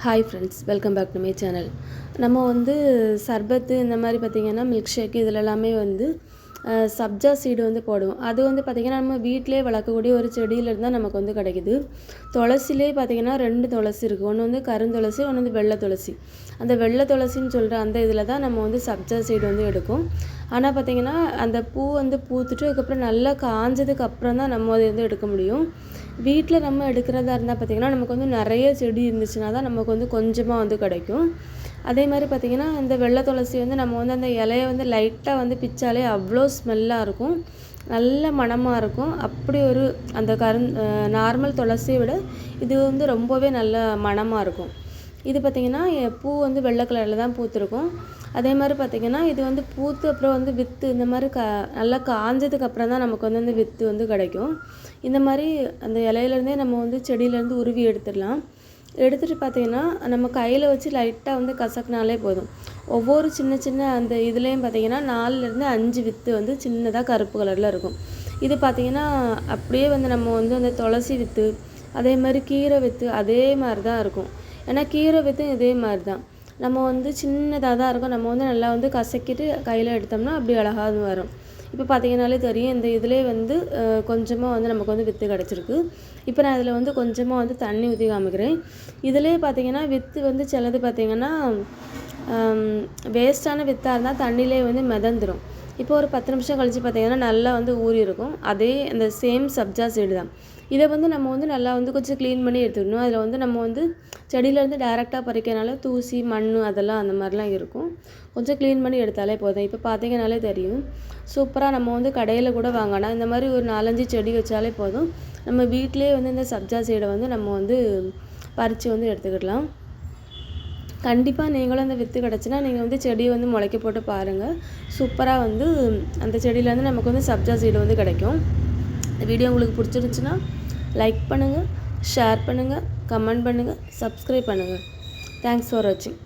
Hi friends welcome back to my channel நம்ம வந்து சர்பத்து இந்த மாதிரி பார்த்திங்கன்னா மில்க் ஷேக் இதில் எல்லாமே வந்து சப்ஜா சீடு வந்து போடுவோம். அது வந்து பார்த்திங்கன்னா நம்ம வீட்டிலே வளர்க்கக்கூடிய ஒரு செடியிலேருந்து தான் நமக்கு வந்து கிடைக்குது. துளசிலே பார்த்திங்கன்னா ரெண்டு துளசி இருக்குது ஒன்று வந்து கருந்துளசி ஒன்று வந்து வெள்ளை துளசி. அந்த வெள்ளை துளசின்னு சொல்கிற அந்த இதில் தான் நம்ம வந்து சப்ஜா சீடு வந்து எடுக்கும். ஆனால் பார்த்திங்கன்னா அந்த பூ வந்து பூத்துட்டு அதுக்கப்புறம் நல்லா காஞ்சதுக்கு அப்புறம் தான் நம்ம அதை வந்து எடுக்க முடியும். வீட்டில் நம்ம எடுக்கிறதா இருந்தால் பார்த்திங்கன்னா நமக்கு வந்து நிறைய செடி இருந்துச்சுன்னா தான் நமக்கு வந்து கொஞ்சமாக வந்து கிடைக்கும். அதே மாதிரி பார்த்திங்கன்னா இந்த வெள்ளை துளசி வந்து நம்ம வந்து அந்த இலையை வந்து லைட்டாக வந்து பிச்சாலே அவ்வளோ ஸ்மெல்லாக இருக்கும். நல்ல மணமாக இருக்கும். அப்படி ஒரு அந்த கருந் நார்மல் துளசியை விட இது வந்து ரொம்பவே நல்ல மணமாக இருக்கும். இது பார்த்திங்கன்னா பூ வந்து வெள்ளை கலரில் தான் பூத்துருக்கும். அதே மாதிரி பார்த்திங்கன்னா இது வந்து பூத்து அப்புறம் வந்து வித்து இந்த மாதிரி க நல்லா காஞ்சதுக்கு அப்புறம் தான் நமக்கு வந்து அந்த வித்து வந்து கிடைக்கும். இந்த மாதிரி அந்த இலையிலேருந்தே நம்ம வந்து செடியிலேருந்து உருவி எடுத்துடலாம். எடுத்துகிட்டு பார்த்தீங்கன்னா நம்ம கையில் வச்சு லைட்டாக வந்து கசக்குனாலே போதும். ஒவ்வொரு சின்ன சின்ன அந்த இதுலேயும் பார்த்தீங்கன்னா நாலுலேருந்து அஞ்சு வித்து வந்து சின்னதாக கருப்பு கலரில் இருக்கும். இது பார்த்திங்கன்னா அப்படியே வந்து நம்ம வந்து அந்த துளசி வித்து அதே மாதிரி கீரை வித்து அதே மாதிரி தான் இருக்கும். ஏன்னா கீரை வித்து இதே மாதிரி தான் நம்ம வந்து சின்னதாக தான் இருக்கும். நம்ம வந்து நல்லா வந்து கசக்கிட்டு கையில் எடுத்தோம்னா அப்படி அழகாக வரும். இப்போ பார்த்தீங்கனாலே தெரியும் இந்த இதிலே வந்து கொஞ்சமாக வந்து நமக்கு வந்து வித்து கிடச்சிருக்கு. இப்போ நான் இதில் வந்து கொஞ்சமாக வந்து தண்ணி ஊற்றி காமிக்கிறேன். இதிலே பார்த்தீங்கன்னா வித்து வந்து சிலது பார்த்தீங்கன்னா வேஸ்ட்டான வித்தாக இருந்தால் தண்ணியிலே வந்து மிதந்துடும் இப்போ ஒரு பத்து நிமிஷம் கழித்து பார்த்தீங்கன்னா நல்லா வந்து ஊறி இருக்கும் அதே அந்த சேம் சப்ஜா சைடு தான். இதை வந்து நம்ம வந்து நல்லா வந்து கொஞ்சம் க்ளீன் பண்ணி எடுத்துக்கணும். அதில் வந்து நம்ம வந்து செடியிலேருந்து டேரெக்டாக பறிக்கிறனால தூசி மண் அதெல்லாம் அந்த மாதிரிலாம் இருக்கும். கொஞ்சம் க்ளீன் பண்ணி எடுத்தாலே போதும். இப்போ பார்த்தீங்கனாலே தெரியும். சூப்பராக நம்ம வந்து கடையில் கூட வாங்கினா இந்த மாதிரி ஒரு நாலஞ்சு செடி வச்சாலே போதும். நம்ம வீட்டிலே வந்து இந்த சப்ஜா சைடை வந்து நம்ம வந்து பறித்து வந்து எடுத்துக்கிடலாம். கண்டிப்பாக நீங்களும் அந்த வித்து கிடச்சின்னா நீங்கள் வந்து செடியை வந்து முளைக்க போட்டு பாருங்கள் சூப்பராக வந்து அந்த செடியிலேருந்து நமக்கு வந்து சப்ஜா சீடு வந்து கிடைக்கும். இந்த வீடியோ உங்களுக்கு பிடிச்சிருந்துச்சுன்னா லைக் பண்ணுங்கள் ஷேர் பண்ணுங்கள் கமெண்ட் பண்ணுங்கள் சப்ஸ்கிரைப் பண்ணுங்கள் தேங்க்ஸ் ஃபார் வாட்சிங்